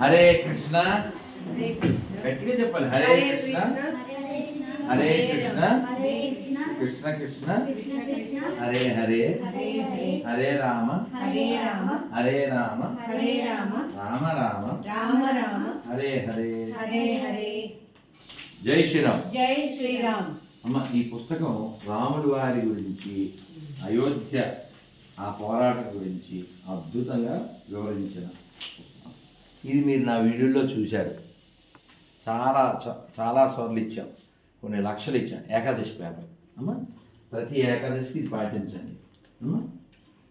హరే కృష్ణ. గట్టిగా చెప్పాలి. హరే కృష్ణ. హరే కృష్ణ. కృష్ణ. కృష్ణ హరే హరే. హరే రామ. హరే రామ. హరే రామ. రామ. రామ రామ. రామ రామ. హరే హరే. జై శ్రీరామ్. జై శ్రీరామ్. అమ్మ ఈ పుస్తకం రాముడి వారి గురించి అయోధ్య ఆ పోరాటం గురించి అద్భుతంగా వివరించిన. ఇది మీరు నా వీడియోలో చూశారు. చాలా చాలా సార్లు ఇచ్చాం. కొన్ని లక్షలు ఇచ్చాం ఏకాదశి పేపర్. అమ్మా ప్రతి ఏకాదశికి ఇది పాటించండి. అమ్మా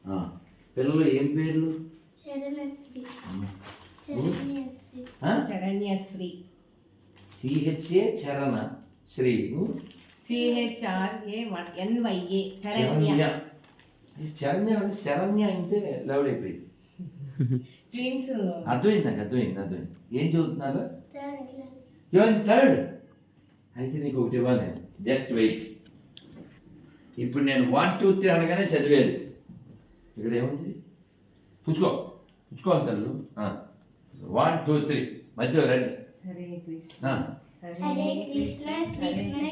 ఆ. పిల్లలు ఏం పేర్లు. చరణ్యశ్రీ. సిహెచ్ఏ చరణ శ్రీ. చరణ్య. శరణ్య అంటే శరణ్య అంటే లెవెల్ అయిపోయింది. ట్విన్స్ అర్థమైంది నాకు అర్థమైంది అర్థమైంది. ఏం చదువుతున్నారు థర్డ్ క్లాస్ యువర్ థర్డ్ అయితే నీకు ఒకటి ఇవ్వాలి జస్ట్ వెయిట్ ఇప్పుడు నేను వన్ టూ త్రీ అనగానే చదివేది. ఇక్కడ ఏముంది? పుచ్చుకో. పుచ్చుకోవాలి తల్లు. వన్ టూ త్రీ మధ్యలో రండి. హరే కృష్ణ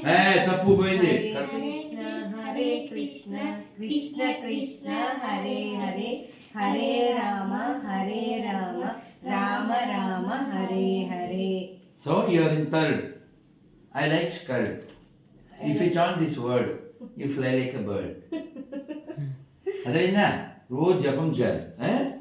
ఏ, తప్పు పోయింది. Hare Krishna Hare Krishna Krishna Krishna Hare Hare Hare. Rama Hare Rama Rama Rama Hare Hare so you're in third I like scared if it on this word you fly like a bird అదేనా? రోజు జపం చేయాలి?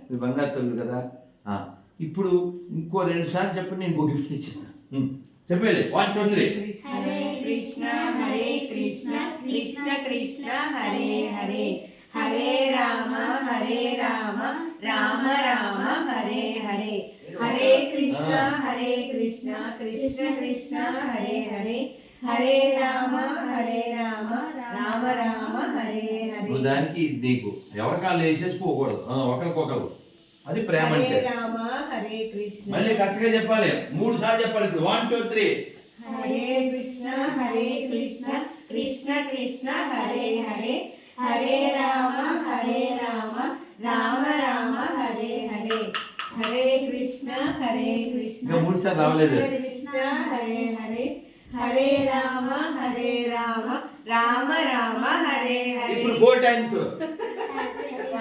మీ బంగారు తల్లు కదా? ఆ, ఇప్పుడు ఇంకో రెండు సార్లు చెప్పండి నేను ఇంకో గిఫ్ట్ ఇచ్చేస్తాను. చెప్పేది? One two three Hare Krishna Hare Krishna Krishna Krishna Hare Hare. Hare Rama Hare Rama Rama Rama Hare Hare. Hare Krishna Hare Krishna Krishna Krishna Hare Hare. Hare Rama Hare Rama Rama Rama Hare Hare. దానికి నీకు ఎవరి కాళ్ళు వేసేసి పోకూడదు. ఆ, ఒకరికొకరు. అది ప్రేమ అంటే. రామ హరే కృష్ణ. మళ్ళీ కరెక్ట్గా చెప్పాలి. మూడు సార్లు చెప్పాలి ఇప్పుడు. One two three Hare Krishna Hare Krishna Krishna Krishna Hare Hare. Hare Rama Hare Rama Rama Rama Hare Hare. Hare Krishna Hare Krishna. Krishna Hare Hare. Hare Rama Hare Rama Rama Rama Hare Hare. Four times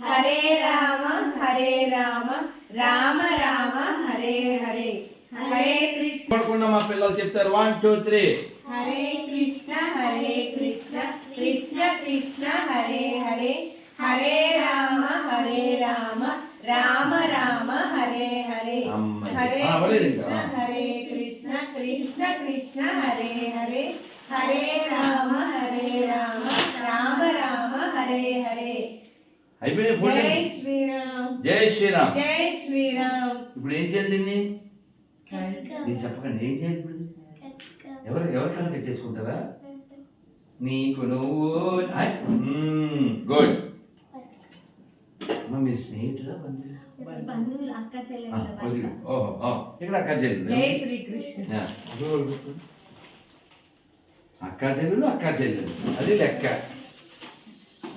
Hare Rama Hare Rama Rama Rama Hare Hare. Hare Krishna. చూడకుండా మా పిల్లలు చెప్తారు. One two three Hare Krishna Hare Krishna Krishna Krishna Hare Hare. Hare Rama Hare Rama Rama Rama Hare Hare. Hare Krishna. Hare Krishna Krishna Krishna Hare Hare. Hare Rama Hare Rama Rama Rama Hare Hare. అయిపోయినాయి four జై శ్రీరామ్. జై శ్రీరామ్. జై శ్రీరామ్. ఇప్పుడు ఏం చేయాలి దీన్ని? నేను చెప్పకండి ఏం చేయాలి ఇప్పుడు? ఎవరు ఎవరి కన్నా కట్టేసుకుంటారా? నీకు నువ్వు గుడ్. మీరు స్నేహితుడా బంధువులా? అక్క చెల్లెల. ఓహో ఇక్కడ అక్క చెల్లెలు జై శ్రీకృష్ణ. యా. అక్క చెల్లెలు అక్క చెల్లెలు అది లెక్క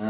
ఆ,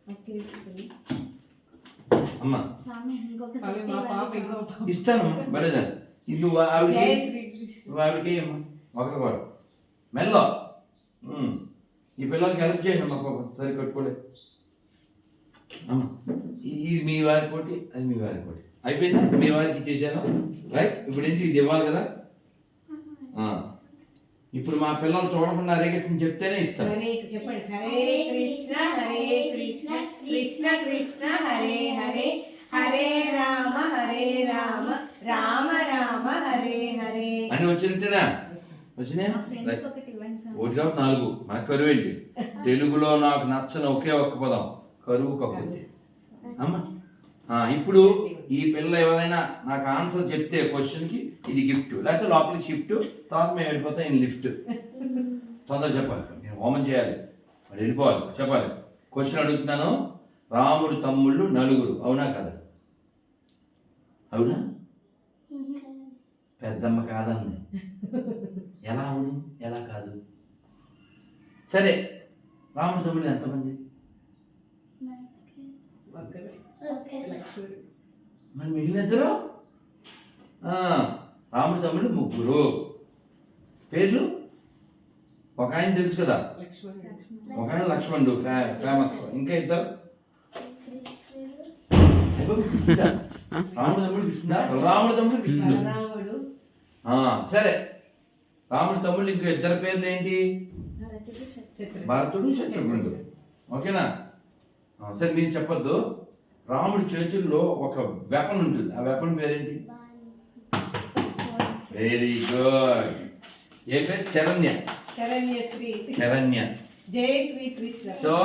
అమ్మ. ఇస్తాను బలేదా ఇల్లు ఆవిడకి? ఆవిడకి ఒకరు మెల్లో. ఈ పిల్లలకి హెల్ప్ చేయండి అమ్మ పాపం. సరి కట్టుకోలే. అమ్మ ఈ- ఇది మీ వారి కోటి అది మీ వారి కోటి. అయిపోయిందా? మీ వారికి ఇచ్చేసాను. రైట్? ఇప్పుడు ఏంటి? ఇది ఇవ్వాలి కదా? ఆ. ఇప్పుడు మా పిల్లలు చూడకుండా హరే కృష్ణ చెప్తేనే ఇస్తాను హరే చెప్పండి. హరే కృష్ణ హరే కృష్ణ కృష్ణ కృష్ణ హరే హరే. హరే రామ హరే రామ రామ రామ హరే హరే. అని వచ్చినట్టేనా వచ్చినాయా? ఒకటి కాబట్టి నాలుగు. మన కరువు ఏంటి? తెలుగులో నాకు నచ్చని ఒకే ఒక్క పదం. కరువు కక్కుద్ది అమ్మ. ఆ, ఇప్పుడు ఈ పిల్ల ఎవరైనా నాకు ఆన్సర్ చెప్తే క్వశ్చన్కి ఇది గిఫ్ట్. లేకపోతే లోపలికి షిఫ్ట్ తర్వాత మేము వెళ్ళిపోతాం ఇన్ లిఫ్ట్. తొందరగా చెప్పాలి. నేను హోమం చేయాలి. మరి వెళ్ళిపోవాలి. చెప్పాలి. క్వశ్చన్ అడుగుతున్నాను. రాముడు తమ్ముళ్ళు నలుగురు. అవునా కదా? అవునా? పెద్దమ్మ కాదండి ఎలా అవును ఎలా కాదు? సరే. రాముడు తమ్ముళ్ళు ఎంతమంది. మరి మిగిలిన ఇద్దరు? రాముడు తమ్ముళ్ళు ముగ్గురు. పేర్లు? ఒక ఆయన తెలుసు కదా? లక్ష్మణుడు. ఒక ఆయన లక్ష్మణుడు ఫే- ఫేమస్. ఇంకా ఇద్దరు. రాముడు తమ్ముడు కృష్ణ రాముడు. తమ్ముడు కృష్ణుడు సరే. రాముడు తమ్ముళ్ళు ఇంకో ఇద్దరు పేర్లు ఏంటి? భరతుడు శత్రుఘ్నుడు. ఓకేనా? సరే మీరు చెప్పొద్దు. రాముడి చేతుల్లో ఒక వెపన్ ఉంటుంది. ఆ వెపన్ పేరేంటి? వెరీ గుడ్ ఏ పేరు? చరణ్య. శరణ్యశ్రీ చరణ్య. జై శ్రీ కృష్ణ. సో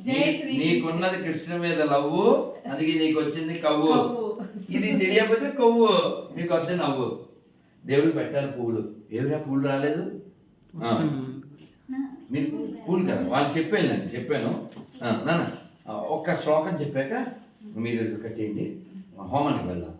జై శ్రీ నీకున్నది కృష్ణ. మీద లవ్వు అందుకే నీకు వచ్చింది కవ్వు. ఇది తెలియకపోతే కొవ్వు. నీకు వద్ద నవ్వు. దేవుడికి పెట్టాలి పువ్వులు ఎవరా పువ్వులు రాలేదు? మీరు పూలు కదా. వాళ్ళు చెప్పాను నేను చెప్పాను. నాన్న ఒక్క శ్లోకం చెప్పాక మీరు కట్టేయండి. హోమానికి వెళ్దాం.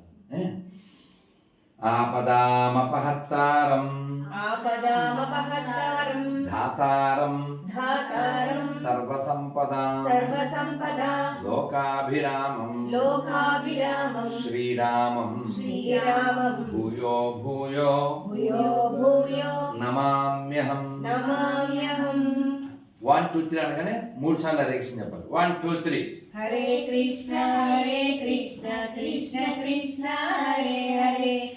ఏ? ఆపదామపహర్తారం ఆపదామపహర్తారం ధాతారం. ధాతారం. సర్వసంపదా. సర్వసంపదా. లోకాభిరామం. లోకాభిరామం. శ్రీరామం. శ్రీరామం. భూయో భూయో. భూయో భూయో. నమామ్యహం. నమామ్యహం. వన్ టూ త్రీ అనగానే మూడు సార్లు హరేకృష్ణ చెప్పాలి. One two three. Hare Krishna Hare Krishna Krishna Krishna Hare Hare.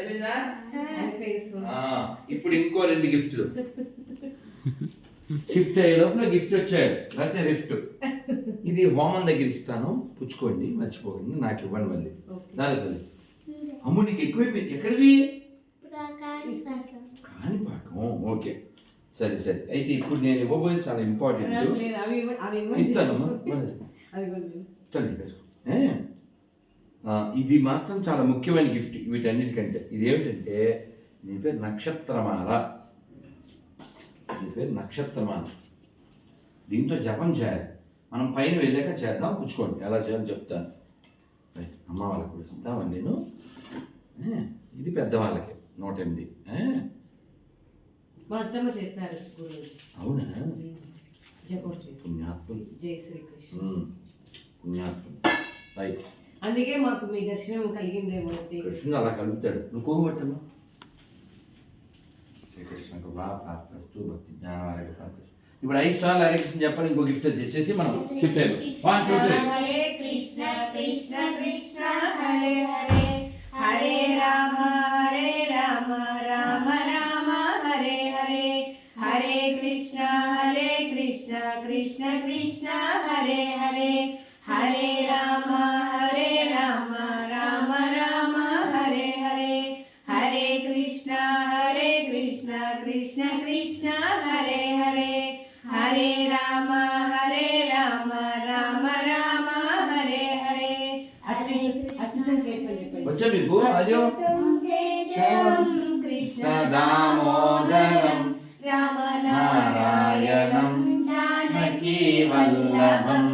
అయిపోయిందా? ఇప్పుడు ఇంకో రెండు గిఫ్ట్లు. షిఫ్ట్ అయ్యే లోపల గిఫ్ట్ వచ్చాడు. లేకపోతే రిఫ్ట్. ఇది హోమం దగ్గర ఇస్తాను. పుచ్చుకోండి మర్చిపోకండి. నాకు ఇవ్వండి మళ్ళీ. దాని తల్లి అమ్ము నీకు ఎక్కువైపోయింది ఎక్కడివి? కాని పాకం. ఓకే. సరే సరే. అయితే ఇప్పుడు నేను ఇవ్వబోయేది చాలా ఇంపార్టెంట్. ఇస్తానమ్మా. మరి. అవి ఇవ్వండి. తల్లి వేసుకో. ఏ? ఆ, ఇది మాత్రం చాలా ముఖ్యమైన గిఫ్ట్ వీటన్నిటికంటే. ఇది ఏమిటంటే దీని పేరు నక్షత్రమాల. దీని పేరు నక్షత్రమాల. దీంతో జపం చేయాలి. మనం పైన వెళ్ళాక చేద్దాం పుచ్చుకోండి. ఎలా చేయాలో చెప్తాను. అమ్మ వాళ్ళకి కూడా ఇస్తామని నేను? ఇది పెద్దవాళ్ళకి నూట ఎనిమిది అవునా. పుణ్యాత్ములు. పుణ్యాత్ములు. రైట్. అందుకే మాకు మీ దర్శనం కలిగిందేమో కృష్ణుడు అలా కలుగుతాడు నువ్వు కోగబట్టమ్మా శ్రీకృష్ణ కృపా ప్రాప్తస్తు భక్తి జ్ఞానం ఆరోగ్య ప్రాప్తి ఇప్పుడు ఐదు సార్లు హరే కృష్ణ చెప్పాలి ఇంకో గిఫ్ట్ తెచ్చేసి మనం గిఫ్ట్ అయిపోయి one two three Hare Krishna Krishna Krishna Hare Hare. Hare Rama Hare Rama Rama Rama Hare Hare. Hare Krishna Hare Krishna Krishna Krishna Hare Hare. Hare Rama Hare Rama Hare Rama Rama Rama Hare Hare. Achyutam Keshav बच्चों भी गो कृष्ण दामोदरम राम नारायणम जानकी वल्लभम।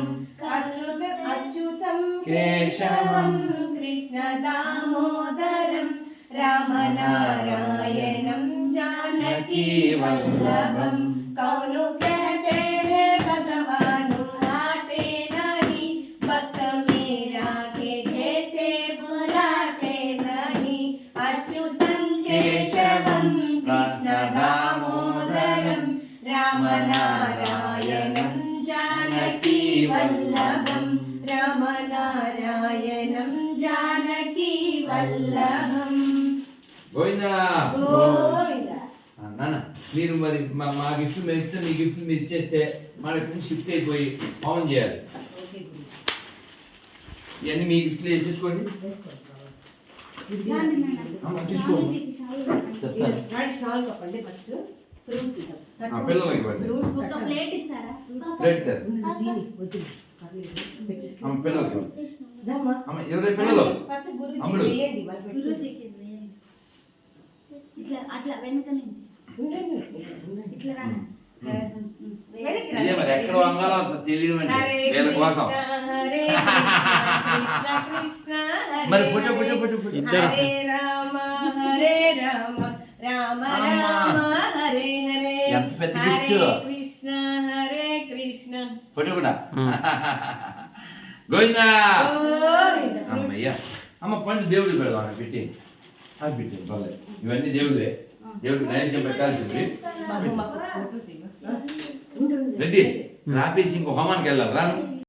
अच्युत अच्युतम केशवम कृष्ण दामोदरम राम नारायणम जानकी वल्लभम। ఆ, నాన్న మీరు మరి మా మా gift మీరు ఇస్తే మీ గిఫ్ట్ మీరు ఇచ్చేస్తే మన ఇక్కడ షిఫ్ట్ అయిపోయి ఆన్ చేయాలి. ఇవన్నీ మీ గిఫ్ట్లు వేసేసుకోండి. పిల్లలకి ప్లేట్. అమ్మ ఎవరి పిల్లలు. అమ్ముడు. ఇట్లా అట్లా వెనక నుంచి. ఇట్లా రా. ఇదే మరి ఎక్కడ వంగాలో తెలియడం అంటే హరే వీళ్ళ కోసం. కృష్ణ హరే కృష్ణ కృష్ణ కృష్ణ హరే మరి పుట్టు పుట్టు పుట్టు పుట్టు హరే రామ హరే రామ రామ అమ్మా. రామ హరే హరే. ఎంత పెద్ద హరే gift. కృష్ణ హరే కృష్ణ. పుట్టు కూడా? గోవిందా. అమ్మయ్య. అమ్మ పండు దేవుడికి పెడదాం పెట్టి. అది పెట్టి బాగా ఇవన్నీ దేవుడివే దేవుడికి నైవేద్యం పెట్టాల్సింది రెడ్డి రాపేసి ఇంకో హోమానికి వెళ్ళాలి రాను